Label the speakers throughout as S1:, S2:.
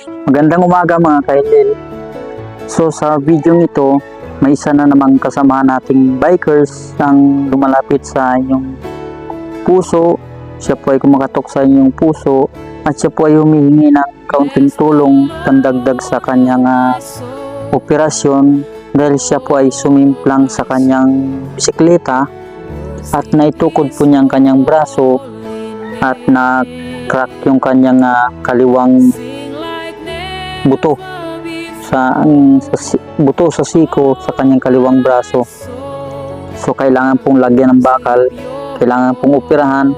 S1: Magandang umaga mga kaidil. So sa video ito, may isa na namang kasama nating bikers ang lumalapit sa inyong puso. Siya po ay kumakatok sa inyong puso at siya po ay humihingi ng kaunting tulong pandagdag sa kanyang ah, operasyon dahil siya po ay sumimplang sa kanyang bisikleta at naitukod po niya ang kanyang braso at na crack yung kanyang ah, kaliwang buto sa, sa buto sa siko sa kanyang kaliwang braso. So kailangan pong lagyan ng bakal, kailangan pong operahan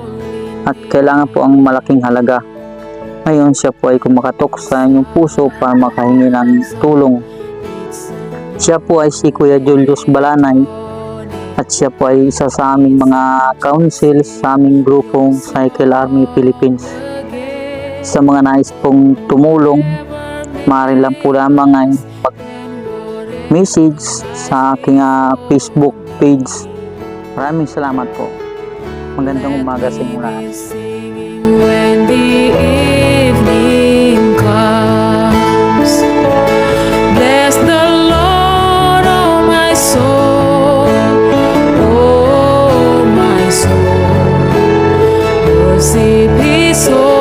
S1: at kailangan po ang malaking halaga. Ngayon siya po ay kumakatok sa inyong puso para makahingi ng tulong. Siya po ay si Kuya Julius Balanay at siya po ay isa sa aming mga council sa aming grupong Cycle Army Philippines. Sa mga nais pong tumulong, maaari lang po lamang ay mag-message sa aking uh, Facebook page. Maraming salamat po. Magandang umaga sa inyo lahat.
S2: When bless the Lord, oh my soul, oh my soul, mercy, peace, oh.